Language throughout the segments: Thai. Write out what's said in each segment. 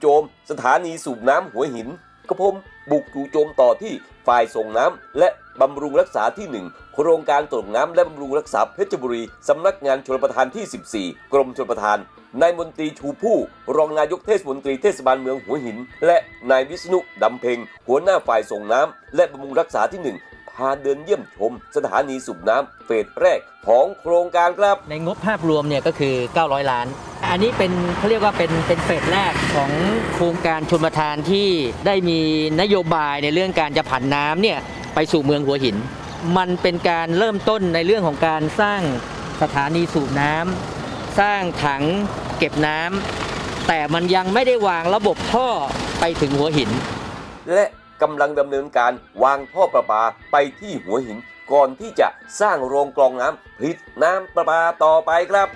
โจม สถานีสูบน้ำหัวหินกระผมบุกจู่โจมต่อที่ฝ่ายส่งน้ำและบำรุงรักษาที่ 1 โครงการส่งน้ำและบำรุงรักษาเพชรบุรีสำนักงานชลประทานที่ 14 กรมชลประทานนายมนตรีชูผู้ รองนายกเทศมนตรีเทศบาลเมืองหัวหิน และนายวิษณุดำเพ็ง หัวหน้าฝ่ายส่งน้ำและบำรุงรักษาที่ 1พาเดินเยี่ยมชม สถานีสูบน้ำเฟสแรกของโครงการครับ ในงบภาพรวมเนี่ยก็คือ 900 ล้าน อันนี้เป็นเขาเรียกว่าเป็นเป็นเฟสแรกของโครงการชนประทานที่ได้มีนโยบายในเรื่องการจะผันน้ำเนี่ยไปสู่เมืองหัวหิน มันเป็นการเริ่มต้นในเรื่องของการสร้างสถานีสูบน้ำสร้างถังเก็บน้ำแต่มันยังไม่ได้วางระบบท่อไปถึงหัวหิน และกำลังดำเนินการวางท่อประปาไปที่หัวหิน ก่อนที่จะสร้างโรงกรองน้ำผลิตน้ำประปาต่อไปครับ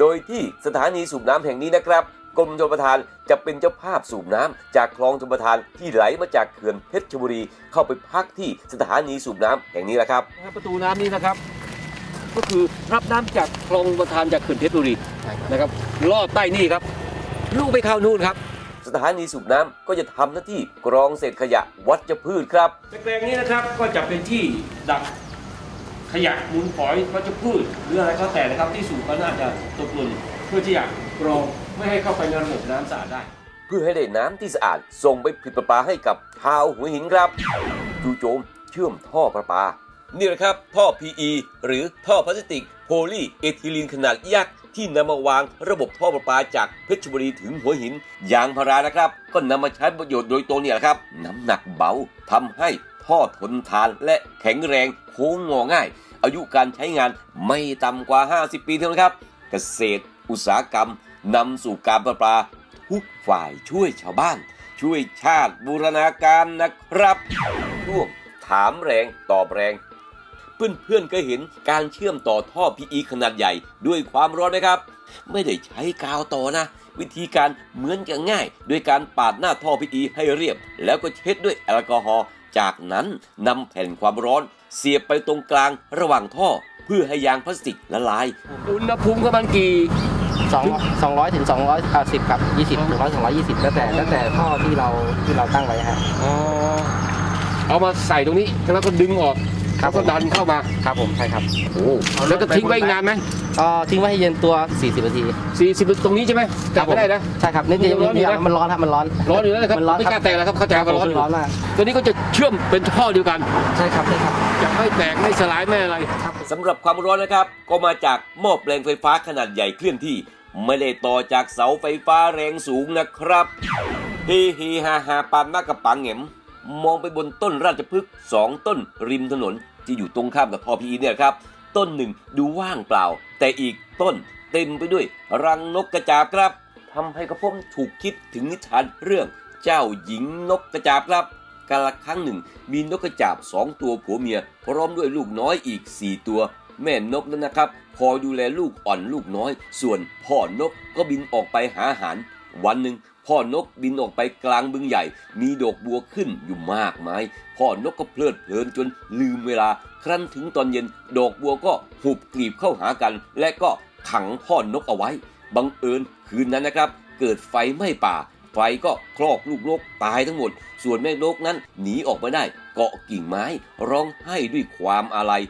โดยที่สถานีสูบน้ำแห่งนี้นะครับกรมชลประทานจะเป็นเจ้าภาพสูบน้ำจากคลองชลประทานที่ไหลมาจากเขื่อนเพชรบุรี เข้าไปพักที่สถานีสูบน้ำแห่งนี้แหละครับนะครับประตูน้ำนี้นะครับ ก็คือรับน้ำจากคลองประทานจากเขื่อนเพชรบุรีนะครับลอดใต้นี่ครับลูกไปเข้านู่นครับ สถานีสูบน้ำก็จะทำหน้าที่กรองเศษขยะวัชพืชครับแปลงนี้นะครับก็จะเป็นที่ดักข ยะมูลฝอยวัชพืชหรืออะไรก็แต่นะครับ ที่สูบก็น่าจะตกหล่นเพื่อที่จะกรองไม่ให้เข้าไปในระบบน้ำสะอาดได้ เพื่อให้ได้น้ำที่สะอาดส่งไปผลิตประปาให้กับชาวหัวหินครับจู่โจมเชื่อมท่อประปานี่แหละครับ ท่อ PE หรือท่อพลาสติกโพลีเอทิลีนขนาดยักษ์ที่นำมาวางระบบท่อประปาจากเพชรบุรีถึงหัวหินยางพารานะครับ ก็นำมาใช้ประโยชน์โดยตรงเนี่ยแหละครับ น้ำหนักเบาทำให้ ท่อทนทานและแข็งแรงโค้งงอง่าย อายุการใช้งานไม่ต่ำกว่า 50 ปีเท่านั้นครับ เกษตร อุตสาหกรรมนำสู่การประปาทุกฝ่ายช่วยชาวบ้าน ช่วยชาติบูรณาการนะครับร่วมถามแรงตอบแรง เพื่อนๆก็เห็นการเชื่อมต่อท่อ PE ขนาดใหญ่ด้วยความร้อนไหมครับ ไม่ได้ใช้กาวต่อนะ วิธีการเหมือนกันง่ายด้วยการปาดหน้าท่อ PE ให้เรียบ แล้วก็เช็ดด้วยแอลกอฮอล์ จากนั้นนำแผ่นความร้อน เสียบไปตรงกลางระหว่างท่อ เพื่อให้ยางพลาสติกละลาย อุณหภูมิก็มันกี่สองสองร้อยถึงสองร้อยสิบครับยี่สิบถึงร้อยสองร้อยยี่สิบแล้วแต่แล้วแต่ท่อที่เราที่เราตั้งไว้ฮะ อ๋อเอามาใส่ตรงนี้แล้วก็ดึงออกครับ แล้วก็ดันเข้ามาครับผมใช่ครับ โอ้แล้วก็ทิ้งไว้อีกนานไหม ก็ทิ้งไว้ให้เย็นตัว 40นาทีสี่สิบตรงนี้ใช่ไหมครัจับบผมไม่ได้นะ ใช่ครับนี่จะร้อนอยู่นะ มันร้อนครับมันร้อนร้อนอยู่แล้วนะครับ มันร้อนไม่ครับกล้าแตกแล้วครับเข้าใจว่าร้อนอยู่ร้อนมากตัวนี้ก็จะเชื่อมเป็นท่อเดียวกัน ใช่ครับใช่ครับ จะไม่แตกไม่สลายไม่อะไรสำหรับความร้อนนะครับ ก็มาจากหม้อแปลงไฟฟ้าขนาดใหญ่เคลื่อนที่ ไม่ได้ต่อจากเสาไฟฟ้าแรงสูงนะครับเฮเฮฮาฮาปานมากกับปังเหงมมองไปบนต้นราชพฤกษ์สองต้นริมถนนที่อยู่ตรงข้ามกับพอพีเนี่ยครับ ต้นหนึ่งดูว่างเปล่า แต่อีกต้นเต็มไปด้วยรังนกกระจาบครับทำให้กระผมถูกคิดถึงนิทานเรื่องเจ้าหญิงนกกระจาบครับกาลครั้งหนึ่งมีนกกระจาบสองตัวผัวเมีย พร้อมด้วยลูกน้อยอีกสี่ตัว แม่นกนั้นนะครับคอยดูแลลูกอ่อนลูกน้อย ส่วนพ่อนกก็บินออกไปหาอาหาร วันหนึ่ง พ่อนกบินออกไปกลางบึงใหญ่ มีดอกบัวขึ้นอยู่มากมาย พ่อนกก็เพลิดเพลินจนลืมเวลา ครั้นถึงตอนเย็น ดอกบัวก็หุบกลีบเข้าหากัน และก็ขังพ่อนกเอาไว้ บังเอิญคืนนั้นนะครับ เกิดไฟไหม้ป่า ไฟก็คลอกลูกนกตายทั้งหมด ส่วนแม่นกนั้นหนีออกมาได้ เกาะกิ่งไม้ ร้องไห้ด้วยความอาลัย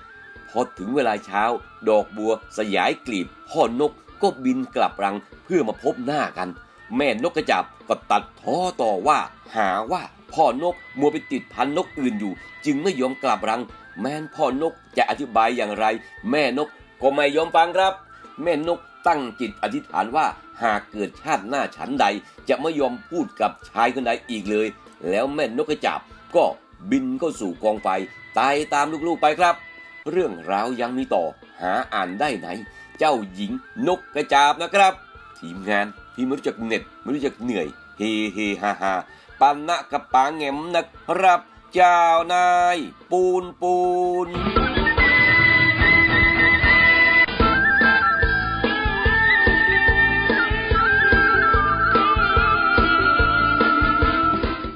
พอถึงเวลาเช้า ดอกบัวสยายกลีบพ่อนกก็บินกลับรังเพื่อมาพบหน้ากัน แม่นกกระจับก็ตัดท้อต่อว่า หาว่าพ่อนกมัวไปติดพันนกอื่นอยู่ จึงไม่ยอมกลับรัง แม่นพ่อนกจะอธิบายอย่างไร แม่นกก็ไม่ยอมฟังครับ แม่นกตั้งจิตอธิษฐานว่าหากเกิดชาติหน้าฉันใด จะไม่ยอมพูดกับชายคนใดอีกเลย แล้วแม่นกกระจับก็บินเข้าสู่กองไฟตายตามลูกๆไปครับ เรื่องราวยังมีต่อหาอ่านได้ไหน เจ้าหญิงนกกระจาบนะครับ ทีมงาน พี่ไม่รู้จักเหน็ดไม่รู้จักเหนื่อย เฮเฮฮาฮาปันนะกระปางแงมนะครับ เจ้านาย ปูนปูน